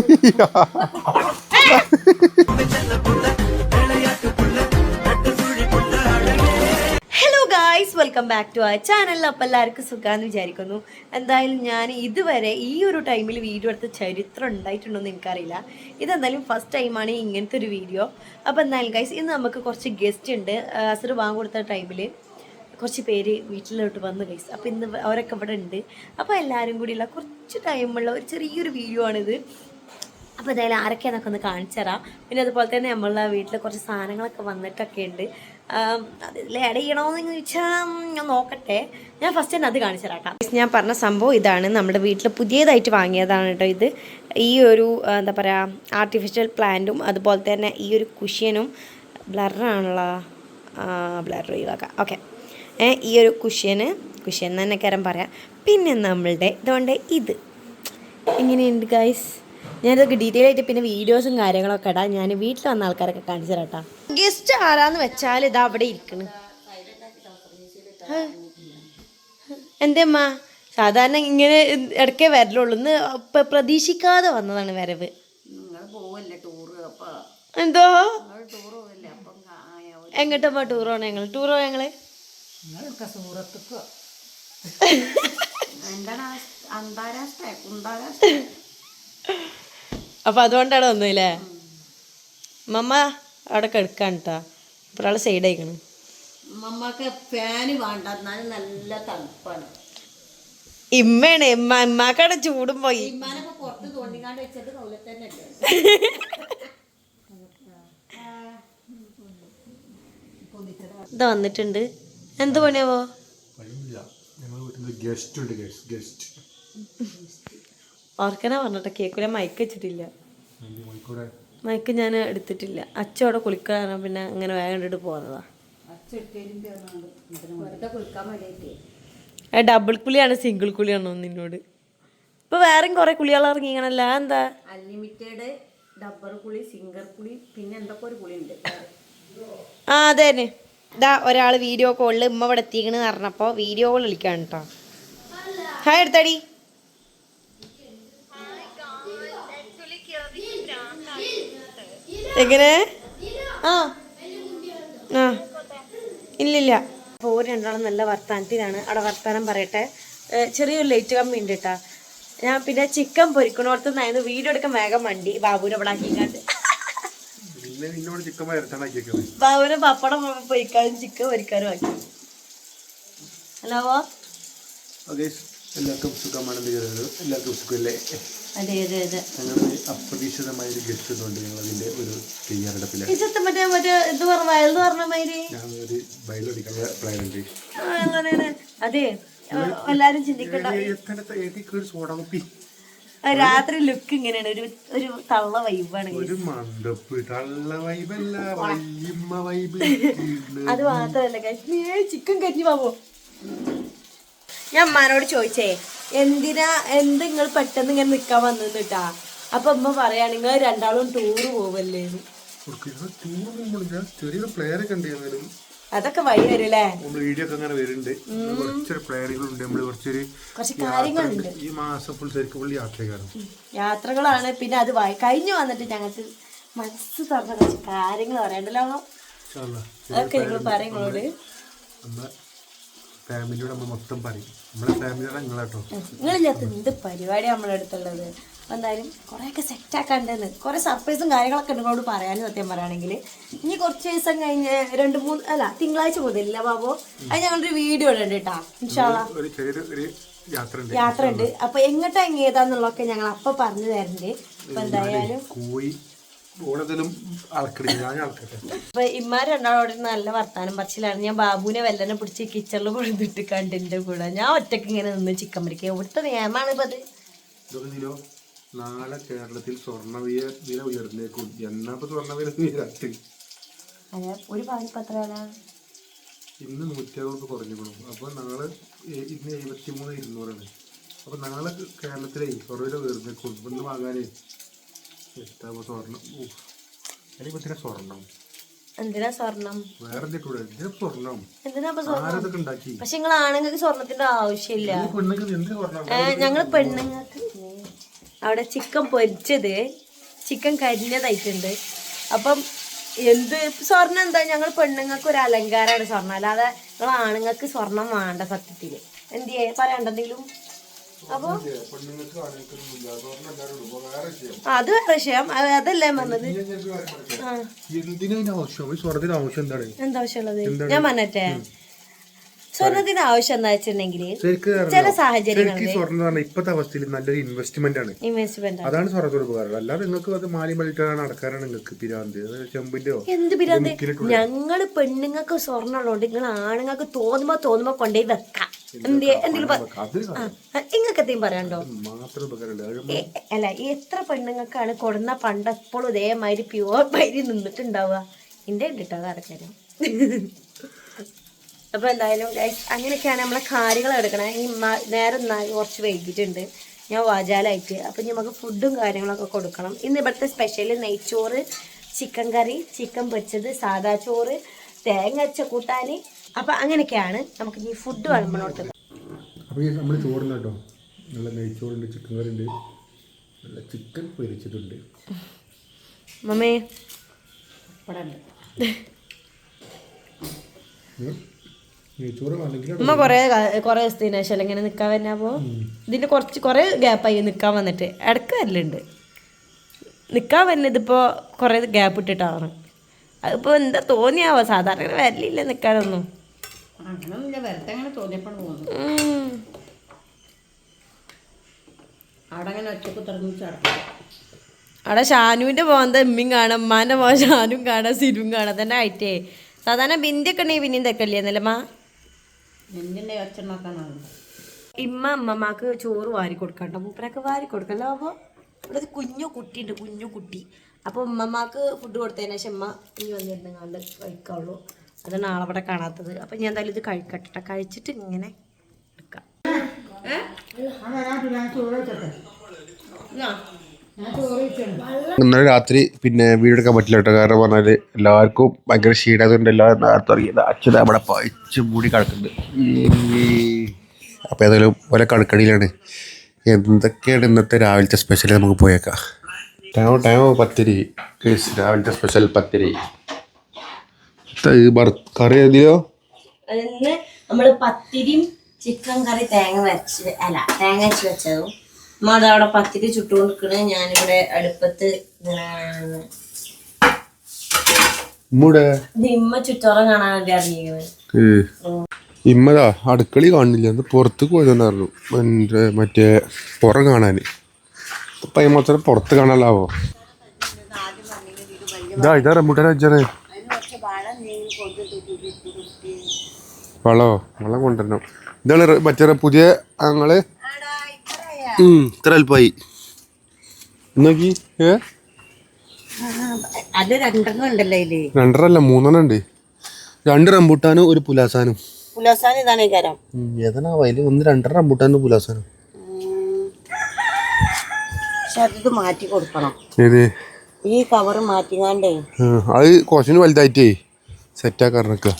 Hello guys welcome back to ആ channel അപ്പം എല്ലാവർക്കും സുഖമാണെന്ന് വിചാരിക്കുന്നു. എന്തായാലും ഞാൻ ഇതുവരെ ഈ ഒരു ടൈമിൽ വീഡിയോ എടുത്ത ചരിത്രം ഉണ്ടായിട്ടുണ്ടോ എന്ന് എനിക്കറിയില്ല. ഇതെന്തായാലും ഫസ്റ്റ് ടൈമാണ് ഇങ്ങനത്തെ ഒരു വീഡിയോ അപ്പോൾ എന്തായാലും ഗൈസ് ഇന്ന് നമുക്ക് കുറച്ച് ഗസ്റ്റ് ഉണ്ട്. അസർ വാങ്ങി കൊടുത്ത ടൈമിൽ കുറച്ച് പേര് വീട്ടിലോട്ട് വന്നു ഗൈസ് അപ്പോൾ ഇന്ന് അവരൊക്കെ ഇവിടെ ഉണ്ട്. അപ്പോൾ എല്ലാവരും കൂടിയുള്ള കുറച്ച് ടൈമുള്ള ഒരു ചെറിയൊരു വീഡിയോ ആണിത്. അപ്പോൾ എന്തായാലും ആരൊക്കെയാണെന്നൊക്കെ ഒന്ന് കാണിച്ചു തരാം പിന്നെ അതുപോലെ തന്നെ നമ്മളുടെ വീട്ടിൽ കുറച്ച് സാധനങ്ങളൊക്കെ വന്നിട്ടൊക്കെ ഉണ്ട്. അതിൽ ആഡ് ചെയ്യണമെന്ന് ചോദിച്ചാൽ ഞാൻ നോക്കട്ടെ. ഞാൻ ഫസ്റ്റ് തന്നെ അത് കാണിച്ചു തരാം ഞാൻ പറഞ്ഞ സംഭവം ഇതാണ്. നമ്മുടെ വീട്ടിൽ പുതിയതായിട്ട് വാങ്ങിയതാണ് കേട്ടോ ഇത്. ഈ ഒരു എന്താ പറയുക ആർട്ടിഫിഷ്യൽ പ്ലാന്റും അതുപോലെ തന്നെ ഈ ഒരു കുഷ്യനും ബ്ലറാണുള്ള ബ്ലർ ഒഴിവാക്കാം. ഓക്കെ ഈ ഒരു കുഷ്യന് കുഷ്യൻ തന്നെ കരം പറയാം. പിന്നെ നമ്മളുടെ ഇതുകൊണ്ട് ഇത്. എങ്ങനെയുണ്ട് ഗൈസ് ഞാനിതൊക്കെ ഡീറ്റെയിൽ ആയിട്ട് പിന്നെ വീഡിയോസും കാര്യങ്ങളൊക്കെ ഇടാം ഞാൻ വീട്ടിൽ വന്ന ആൾക്കാരൊക്കെ കാണിച്ചു തരാട്ടാ ഗസ്റ്റ് ആരാന്ന് വെച്ചാൽ ഇതാ അവിടെ ഇരിക്കണ്. എന്തേമ്മാ സാധാരണ ഇങ്ങനെ ഇടയ്ക്കേ വരലുള്ളൂ. ഇന്ന് പ്രതീക്ഷിക്കാതെ വന്നതാണ് വരവ്. എന്തോ? നിങ്ങൾ ടൂറ് എങ്ങോട്ടമ്മ ടൂർ പോണേ ഞങ്ങൾ ടൂർ പോയ ഞങ്ങൾ അന്താരാഷ്ട്ര? അന്താരാഷ്ട്ര കുന്താരാഷ്ട്ര അപ്പൊ അതുകൊണ്ടാണ് വന്നില്ലേ മമ്മ അവിടെ കിടക്കാണ് കേട്ടോ ഇപ്പൊ ഒരാൾ സൈഡ് അയക്കണം മമ്മക്ക് ഫാന് വേണ്ട. എന്നാലും നല്ല തണുപ്പാണ്. ഇമ്മയാണ്. ഇമ്മ ഇമ്മാക്കടെ ചൂടും പോയി. ഇത് പുറത്ത് വെച്ചത് തന്നെ ഇതാ വന്നിട്ടുണ്ട്. എന്ത് പണിയാവോ? ഗസ്റ്റ് ഉണ്ട് ഗസ്റ്റ് ഗസ്റ്റ് ഓർക്കനാ പറഞ്ഞിട്ട് കേക്കില മയക്ക് വെച്ചിട്ടില്ല. മയക്ക് ഞാൻ എടുത്തിട്ടില്ല. അച്ഛ അവിടെ കുളിക്കാനോ പിന്നെ അങ്ങനെ വേഗം കണ്ടിട്ട് പോകുന്നതാ ഡബിൾ കുളിയാണ് സിംഗിൾ കുളിയാണോ നിന്നോട് ഇപ്പൊ വേറെയും കുറെ കുളികൾ ഇറങ്ങിക്കണല്ല എന്താ അൺലിമിറ്റഡ് ഡബ്ബർ കുളി സിംഗർ കുളി പിന്നെ എന്തൊക്കെ ഒരു കുളി ഉണ്ട് ആ അതെ തന്നെ ഇതാ ഒരാൾ വീഡിയോ കോളിൽ ഉമ്മ ഇവിടെ എത്തിക്കണെന്ന് പറഞ്ഞപ്പോൾ വീഡിയോ കോൾ വിളിക്കാണ് കേട്ടോ ഹായ് എടുത്തടി. എങ്ങനെ? ആ. ആ. ഇല്ലില്ല. അപ്പോൾ ഓര് രണ്ടാളും നല്ല വർത്താനത്തിലാണ്. അവിടെ വർത്താനം പറയട്ടെ. ചെറിയൊരു ലൈറ്റ് കമ്മി ഉണ്ട് കേട്ടോ ഞാൻ പിന്നെ ചിക്കൻ പൊരിക്കണോടത്ത് നിന്നായിരുന്നു. വീഡിയോ എടുക്കാൻ വേഗം വണ്ടി ബാബുവിനെ ഇവിടെ ആക്കിക്കാണ്ട്. ബാബുവിനെ പപ്പടം പൊരിക്കാനും ചിക്കൻ പൊരിക്കാനും ആക്കി. ഹലോ എല്ലാവർക്കും സുഖമാണെന്ന് കരുതുന്നു. എല്ലാവർക്കും സുഖമല്ലേ? അതെ അതെ അതെ. ഞങ്ങൾ അപ്രതീക്ഷിതമായ ഒരു ഗസ്റ്റ് ഉണ്ട് ഞങ്ങൾ അതിന്റെ ഒരു തയ്യാറെടുപ്പിലാണ്. ഒരു ബയലടിക്കാൻ പ്ലാൻ ഉണ്ട് അങ്ങനെയാണ്. അതെ ആ, എല്ലാരും ചിന്തിക്കണ്ട. രാത്രി ലുക്ക് ഇങ്ങനെയാണ്. ഒരു ഒരു തള്ള വൈബാണ് ഒരു മണ്ടപ്പ് തള്ള വൈബല്ല വൈബ് അത് മാത്രല്ല ചിക്കൻ കറ്റി പാവോ? ഞാൻ അമ്മാനോട് ചോദിച്ചേ എന്തിനാ എന്ത് നിങ്ങൾ പെട്ടെന്ന് ഇങ്ങനെ നിക്കാൻ കേട്ടാ അപ്പൊ അമ്മ പറയാ നിങ്ങൾ രണ്ടാളും ടൂറ് പോവല്ലേ? അതൊക്കെ വഴി വരൂലേ വീഡിയോ ഒക്കെ അങ്ങനെ വരുന്നുണ്ട്. കുറച്ചൊരു പ്ലെയറുകളുണ്ട് നമ്മൾ കുറച്ചൊരു കുറച്ച് കാര്യങ്ങളുണ്ട്. ഈ മാസം ഫുൾ ശരിക്കും ഫുൾ യാത്രക്കാണ് യാത്രകളാണ്. പിന്നെ അത് കഴിഞ്ഞു വന്നിട്ട് ഞങ്ങൾക്ക് മനസ്സ് തുറന്ന കുറച്ച് കാര്യങ്ങൾ പറയണ്ടല്ലോ അതൊക്കെ നിങ്ങൾ പറയുന്നോട് ഫാമിലിയോട് നമ്മൾ മൊത്തം പറയും. നമ്മളെ ഫാമിലിയുടെ നിങ്ങളാട്ടോ നിങ്ങളില്ലാത്ത എന്ത് പരിപാടി നമ്മളെ അടുത്തുള്ളത്? അപ്പൊ എന്തായാലും കുറേയൊക്കെ സെറ്റ് ആക്കാണ്ടെന്ന് കുറെ സർപ്രൈസും കാര്യങ്ങളൊക്കെ നിങ്ങളോട് പറയാനും സത്യം പറയുകയാണെങ്കിൽ. ഇനി കുറച്ച് ദിവസം കഴിഞ്ഞ് രണ്ട് മൂന്ന് അല്ല തിങ്കളാഴ്ച മുതലില്ല ബാബു. അത് ഞങ്ങളൊരു വീഡിയോ ഉണ്ട് കേട്ടാ. യാത്ര ഉണ്ട് അപ്പൊ എങ്ങോട്ടാ എങ്ങേതാന്നുള്ളതൊക്കെ ഞങ്ങൾ അപ്പൊ പറഞ്ഞു തരണ്ട്. അപ്പൊ എന്തായാലും അപ്പൊ ഇമ്മാർ രണ്ടാളോട് നല്ല വർത്താനം പറച്ചിലാണ്. ഞാൻ ബാബുവിനെ വെല്ലനെ പിടിച്ച് കിച്ചണിൽ കൊണ്ടിട്ട് കണ്ടിന്റെ കൂടെ. ഞാൻ ഒറ്റയ്ക്ക് ഇങ്ങനെ നിന്ന് ചിക്കൻ പിടിക്കുക ഇവിടുത്തെ നിയമമാണ് ഇപ്പൊ അത് ഇതൊക്കെ നാളെ കേരളത്തിൽ വില ഉയർന്നേക്കും. എന്നാ ഒരു പത്ര ഇന്ന് നൂറ്റി അറുപത് കുറഞ്ഞിക്കണം അപ്പൊ നാളെ ഇന്ന് എഴുപത്തി മൂന്ന് ഇരുന്നൂറാണ്. അപ്പൊ നാളെ കേരളത്തിലെ സ്വർണ വില ഉയർന്നേക്കും. ഇന്ന് വാങ്ങാനേ. സ്വർണം? എന്തിനാ സ്വർണം എന്തിനാ സ്വർണം പക്ഷെ നിങ്ങൾ ആണുങ്ങൾക്ക് സ്വർണത്തിന്റെ ആവശ്യമില്ല. ഞങ്ങൾ പെണ്ണുങ്ങൾക്ക് അവിടെ ചിക്കൻ പൊരിച്ചത് ചിക്കൻ കരിഞ്ഞതായിട്ടുണ്ട്. അപ്പം എന്ത് സ്വർണം എന്താ? ഞങ്ങൾ പെണ്ണുങ്ങൾക്ക് ഒരു അലങ്കാരമാണ് സ്വർണം അല്ലാതെ നിങ്ങൾ ആണുങ്ങൾക്ക് സ്വർണം വേണ്ട സത്യത്തിൽ എന്തിയേ? പറയണ്ടെന്തെങ്കിലും അപ്പൊ. അത് വേറെ വിഷയം. അത് അതല്ലേ വന്നത്? പറഞ്ഞത് ഇനി ഞാൻ ഒരു കാര്യം പറയട്ടെ? ആ. എന്തിനാ ആവശ്യം എന്താണ്? എന്താ ആവശ്യമുള്ളത് ഞാൻ പറഞ്ഞേ സ്വർണത്തിന് ആവശ്യം എന്താ വെച്ചിട്ടുണ്ടെങ്കിൽ ചില സാഹചര്യങ്ങളിൽ സ്വർണം ഇപ്പോഴത്തെ അവസ്ഥയിൽ നല്ലൊരു ഇൻവെസ്റ്റ്മെന്റ് ആണ്. ഇൻവെസ്റ്റ്മെന്റ് അതാണ് സ്വർണത്തോട് ഉപകാരം. അല്ലാതെ നിങ്ങൾക്ക് അത് മാലി മലിട്ടാണ് നടക്കാനാണ് നിങ്ങൾക്ക് പിരാന്ത്. അത് ചെമ്പിന്റെയോ എന്ത് പിരാന്ത്? ഞങ്ങൾ ഞങ്ങൾ പെണ്ണുങ്ങൾക്ക് സ്വർണം ഉള്ളതുകൊണ്ട് നിങ്ങൾ ആണുങ്ങൾക്ക് തോന്നുമ്പോ തോന്നുമ്പോ കൊണ്ടുപോയി വെക്കാം. അത് എ- അല്ല എത്ര പെണ്ണുങ്ങൾക്കാണ് കൊടുന്ന പണ്ടപ്പോഴും ഇതേമാതിരി പ്യുവർ മൈരി നിന്നിട്ടുണ്ടാവുക? എന്റെ കിട്ടാതെ അറക്കാരം അപ്പൊ എന്തായാലും അങ്ങനെയൊക്കെയാണ് നമ്മളെ കാര്യങ്ങൾ എടുക്കണേ. ഈ നേരെ കുറച്ച് വൈകിട്ടുണ്ട് ഞാൻ വാചാലായിട്ട്. അപ്പം നമുക്ക് ഫുഡും കാര്യങ്ങളൊക്കെ കൊടുക്കണം. ഇന്ന് ഇവിടുത്തെ സ്പെഷ്യൽ നെയ്ച്ചോറ് ചിക്കൻ കറി ചിക്കൻ പൊരിച്ചത് സാദാ ചോറ് തേങ്ങ അച്ച കൂട്ടാൻ അപ്പം അങ്ങനെയൊക്കെയാണ് നമുക്ക് ഈ ഫുഡ് വിളമ്പണോട്ട് അപ്പോൾ ഈ നമ്മൾ ചോറുണ്ട് കേട്ടോ. നല്ല നെയ്ച്ചോറുണ്ട് ചിക്കൻ കറി ഉണ്ട്. നല്ല ചിക്കൻ പൊരിച്ചതുണ്ട്. മമ്മേ. ഇവിടെ ഉമ്മ കൊറേ കാ- കൊറേ ദിവസത്തിന് ഇങ്ങനെ നിക്കാൻ വന്നപ്പോ ഇതിന്റെ കുറച്ച് കൊറേ ഗ്യാപ്പായി നിക്കാൻ വന്നിട്ട്. ഇടയ്ക്ക് വരലുണ്ട്. നിക്കാൻ വരുന്നത് ഇപ്പോ കൊറേ ഗ്യാപ്പ് ഇട്ടിട്ടാണ്. അതിപ്പോ എന്താ തോന്നിയാവോ? സാധാരണ വരലില്ല നിക്കാനൊന്നും. അവിടെ ഷാനുവിന്റെ മോന്ത എമ്മിയും കാണാം ഉമ്മാന്റെ മോൻ ഷാനും കാണാം സിനും കാണാം. തന്നെ ആയിട്ടേ. സാധാരണ ബിന്ദി ഒക്കെ ഉണ്ടെങ്കിൽ പിന്നെയും തെക്കല്ലേ? എന്നല്ലമ്മ ഒച്ചണ്ടാക്കാനാണ് ഇമ്മ അമ്മമാക്ക് ചോറ് വാരി കൊടുക്കണ്ട. മൂപ്പരൊക്കെ വാരി കൊടുക്കല്ലോ അപ്പോൾ ഇവിടെ കുഞ്ഞു കുഞ്ഞു കുട്ടിയുണ്ട് കുഞ്ഞു കുട്ടി. അപ്പോൾ ഉമ്മമാക്ക് ഫുഡ് കൊടുത്തതിന് ശേഷം ഉമ്മ ഇനി വന്നിരുന്നാണ്ട് കഴിക്കാവുള്ളൂ. അതാണ് ആളവിടെ കാണാത്തത്. അപ്പം ഞാൻ എന്തായാലും ഇത് കഴിക്കട്ടെ. കഴിച്ചിട്ട് ഇങ്ങനെ എടുക്കാം. ഇന്നലെ രാത്രി പിന്നെ വീടെടുക്കാൻ പറ്റില്ല കേട്ടോ. കാരണം പറഞ്ഞാൽ എല്ലാവർക്കും ഭയങ്കര ക്ഷീണതുകൊണ്ട് എല്ലാവരും നേരത്തെ ഇറങ്ങിയത് അവിടെ പഴിച്ച് മൂടി കിടക്കുന്നുണ്ട്. അപ്പോൾ ഏതായാലും ഒരേ കണക്കടിയിലാണ് എന്തൊക്കെയാണ് ഇന്നത്തെ രാവിലത്തെ സ്പെഷ്യൽ നമുക്ക് പോയേക്കാം. ടൈം ടൈം പത്തിരി. രാവിലത്തെ സ്പെഷ്യൽ പത്തിരി. കറി അതിന് നമ്മൾ പത്തിരിയും ചിക്കൻ കറി തേങ്ങ വരച്ച് അല്ല തേങ്ങ വെച്ച് വെച്ചതും ഉമ്മ അതവിടെ പത്തിരി ചുട്ടുകൊണ്ടിരിക്കണേ ഞാനിവിടെ അടുപ്പത്ത് ഇമ്മ ചുറ്റോറം കാണാൻ വേണ്ടി അറിയിക്കുന്നത് ഇമ്മതാ അടുക്കളി കാണില്ല. എന്ന് പുറത്ത് പോയതുകൊണ്ടായിരുന്നു എന്റെ മറ്റേ പുറം കാണാൻ ഇപ്പം പുറത്ത് കാണാനാവോ ഇതാ ഇതാ റംബൂട്ടാൻ വെച്ചാണ് വളോ? വളം കൊണ്ടുവരണം. ഇതാണ് മറ്റേ പുതിയ ഞങ്ങൾ ഉം, ഇത്ര അല്പായി. നോക്കി ഏ? അത് രണ്ടെണ്ണം ഉണ്ടല്ലോ ഇതിൽ രണ്ടരല്ല മൂന്നെണ്ണം ഉണ്ട്. രണ്ട് റംബൂട്ടാനും ഒരു പുലാസാനും. പുലസാൻ ഇതാണ് ഈ കരം. ഏതാണ് വയൽ ഒന്ന് രണ്ടര റംബൂട്ടാനും പുലാസാനും. പക്ഷെ അത് മാറ്റി കൊടുക്കണം. ഏത്? ഈ കവർ മാറ്റിങ്ങാണ്ടേ. ആ, അത് കുറച്ചിന് വലുതായിട്ടേ സെറ്റാക്കാറിനൊക്കെ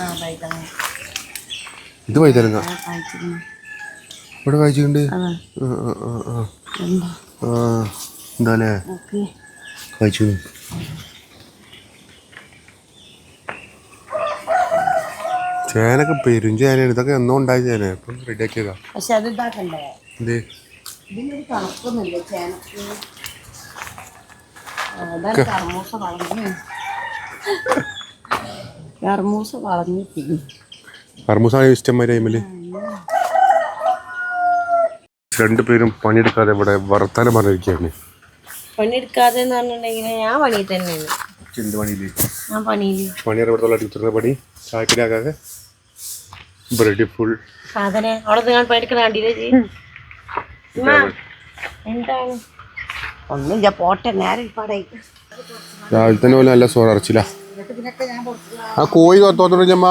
ആ വൈകുന്നേരം ഇത് വൈതരങ്ങ ഇവിടെ ആ എന്താല്ലേ കഴിച്ചു ചേനൊക്കെ പെരും ചേനയാണ്. ഇതൊക്കെ എന്നോ ഉണ്ടായ ചേന. ഇപ്പം റെഡിയാക്കിയതാ പക്ഷെ അത് ഇതാക്കണ്ടേ? എന്ത്? ഇതിനൊരു കണക്കൊന്നുമില്ല ചേനക്ക്. ആ, അതാണ് കർമൂസ വളഞ്ഞു കർമൂസ വളഞ്ഞിട്ട് കർമ്മസാണ് ഇഷ്ടമായ ടൈമിൽ. രണ്ടുപേരും പണിയെടുക്കാതെ ഇവിടെ വർത്താനം പറഞ്ഞിരിക്കുകയാണ്. പണിയെടുക്കാതെ എന്ന് പറഞ്ഞിട്ടുണ്ടെങ്കിൽ ഞാൻ പണി തന്നെയാണ്. എന്ത് പണിയിൽ? ഞാൻ പണിയിൽ പണി അറിവിടത്തുള്ള ടീച്ചറിന്റെ പണി ചായക്കടിയാക്കാതെ ബ്രെഡ് ഫുൾ. സാധന അവിടെ നിങ്ങൾ പണിയെടുക്കണ കണ്ടില്ലേ ജി ഉമ്മ, എന്താണ്? ഒന്നുമില്ല പോട്ടെ നേരെ പാടായി രാവിലെ തന്നെ പോലെ നല്ല സോറച്ചില്ല ആ കോഴി തോന്നില്ലമ്മ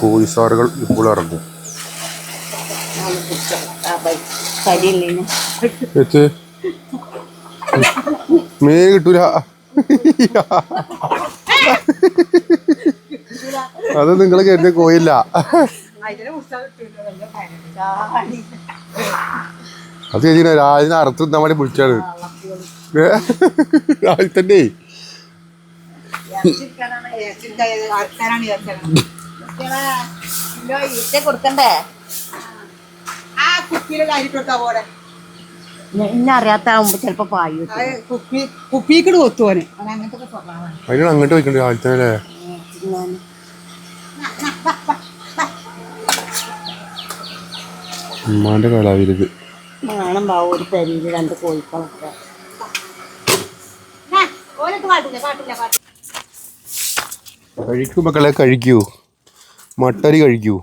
കോഴി സാറുകൾ ഇപ്പോൾ ഇറങ്ങും. മേ മീൻ കിട്ടൂല. അത് നിങ്ങൾ കരുതി കോയില്ല അത് ചേച്ചി രാജിനെ അറുത്ത് വേണ്ടി വിളിച്ചാണ്. രാജി തന്നെ കൊടുക്കണ്ടേ ആ കുപ്പിയിലുള്ള അരി കൊടുത്താ പോലെ ഇന്നെ അറിയാത്താവുമ്പോ ചെലപ്പോ പായു കുപ്പിക്കട് കൊത്തുവന് അതിനാണ് അങ്ങോട്ട് പോയിക്കണ്ടേ രാജി അല്ലേ ഉമ്മാന്റെ കളാവിരുത് നാണം പാവ ഒരു പരിധി രണ്ട് കോഴിക്കളൊക്കെ. കഴിക്കൂ മക്കളെ കഴിക്കൂ. മട്ടരി കഴിക്കൂ.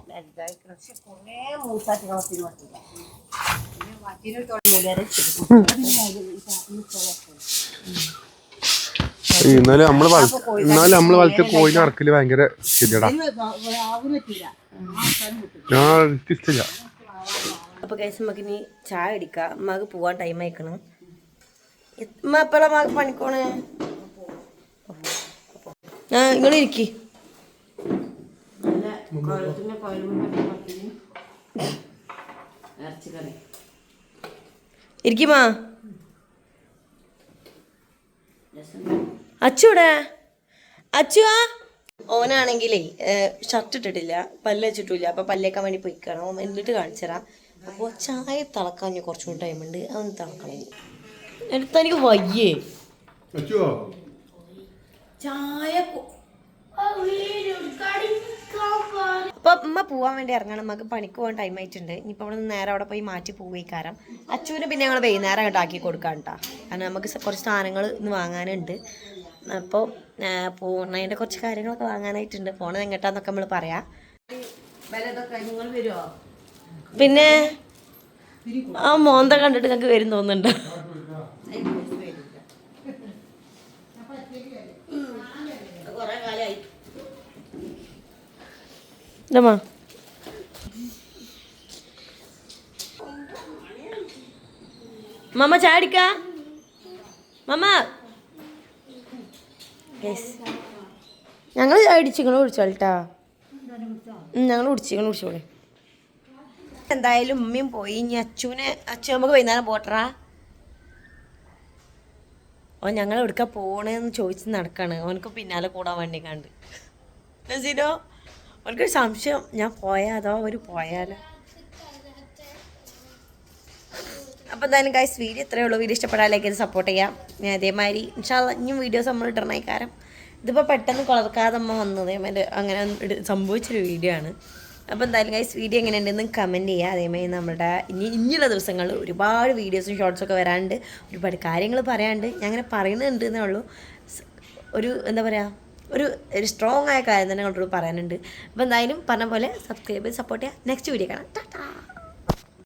ഇന്നലെ നമ്മൾ ഇന്നലെ നമ്മൾ വളർത്തിയ കോഴിനെ ഇറക്കൽ ഭയങ്കര ശരിയടാ. ഞാൻ ഇഷ്ടമില്ല അപ്പോൾ കേസ് നമുക്ക് ഇനി ചായ അടിക്കാം അമ്മയ്ക്ക് പോവാൻ ടൈം അയക്കണം എപ്പോഴാണ് എപ്പോഴാ മക പണിക്കോണേ? ആ നിങ്ങൾ ഇരിക്കി. ഇരിക്കുമാ. അച്ചൂടെ അച്ചുവാ ഓനാണെങ്കിലേ ഷർട്ട് ഇട്ടിട്ടില്ല പല്ല് വെച്ചിട്ടില്ല അപ്പൊ പല്ലേക്കാൻ വേണ്ടി പോയിക്കണം. ഓൻ എന്നിട്ട് കാണിച്ചരാ അപ്പോൾ ചായ തിളക്കാൻ കുറച്ചുകൂടി കുറച്ചും കൂടി ടൈമുണ്ട് അതൊന്ന് തിളക്കണം എടുത്താ എനിക്ക് വയ്യേ. ചായ അപ്പൊ ഉമ്മ പോവാൻ വേണ്ടി ഇറങ്ങണം. നമുക്ക് പണിക്ക് പോകാൻ ടൈം ആയിട്ടുണ്ട്. ഇനിയിപ്പോൾ അവിടെ നിന്ന് നേരെ അവിടെ പോയി മാറ്റി പോവേക്കാരം അച്ചുവിന് പിന്നെ ഞങ്ങൾ വൈകുന്നേരം അങ്ങോട്ട് ആക്കി കൊടുക്കാം കേട്ടോ കാരണം നമുക്ക് കുറച്ച് സാധനങ്ങൾ ഇന്ന് വാങ്ങാനുണ്ട്. അപ്പോൾ പോണതിന്റെ കുറച്ച് കാര്യങ്ങളൊക്കെ വാങ്ങാനായിട്ടുണ്ട്. പോണത് എങ്ങോട്ടാന്നൊക്കെ നമ്മൾ പറയാം. പിന്നെ ആ മോന്ത കണ്ടിട്ട് നിങ്ങൾക്ക് വരും തോന്നുന്നുണ്ട് കൊറേ കാലമായി ഇതമ്മാ മമ്മ ചാടിക്ക മമ്മ ഞങ്ങൾ ചാടിച്ച് നിങ്ങൾ കുടിച്ചോളിട്ടാ ഞങ്ങൾ കുടിച്ച് കുടിച്ചോളെ കുടിച്ചോളി എന്തായാലും ഉമ്മയും പോയി. ഇനി അച്ചുവിനെ അച്ചു നമുക്ക് വൈകുന്നേരം പോട്ടറാ. ഓ ഞങ്ങൾ എവിടുക്ക പോണെന്ന് ചോദിച്ച് നടക്കാണ്. ഓനക്ക് പിന്നാലെ കൂടാൻ വേണ്ടി കണ്ട് നസീനോ ഓനക്കൊരു സംശയം ഞാൻ പോയാ അതോ അവർ പോയാലോ? അപ്പോൾ എന്തായാലും ഗൈസ് വീഡിയോ ഇത്രയേ ഉള്ളൂ. വീഡിയോ ഇഷ്ടപ്പെടാലേക്ക് ഇത് സപ്പോർട്ട് ചെയ്യാം. ഞാൻ അതേമാതിരി ഇൻഷാല്ല ഇനിയും വീഡിയോസ് നമ്മൾ ഇടണ കാരം ഇതിപ്പോൾ പെട്ടെന്ന് കുളർക്കാതെ അമ്മ വന്നത് അതേമാതിരി അങ്ങനെ സംഭവിച്ചൊരു വീഡിയോ ആണ്. അപ്പോൾ എന്തായാലും ഗൈസ് വീഡിയോ എങ്ങനെ എങ്ങനെയുണ്ടെന്ന് കമന്റ് ചെയ്യുക അതേമാതിരി നമ്മുടെ ഇനി ഇനിയുള്ള ദിവസങ്ങളിൽ ഒരുപാട് വീഡിയോസും ഷോർട്സും ഒക്കെ വരാണ്ട് ഒരുപാട് കാര്യങ്ങൾ പറയാണ്ട്. ഞാൻ അങ്ങനെ പറയുന്നുണ്ട് എന്നേ ഉള്ളൂ. ഒരു എന്താ പറയുക ഒരു ഒരു സ്ട്രോങ് ആയ കാര്യം തന്നെ ഞങ്ങളോട് പറയാനുണ്ട്. അപ്പോൾ എന്തായാലും പറഞ്ഞ പോലെ സബ്സ്ക്രൈബ് ചെയ്ത് സപ്പോർട്ട് ചെയ്യുക നെക്സ്റ്റ് വീഡിയോ കാണാം. ടാറ്റാ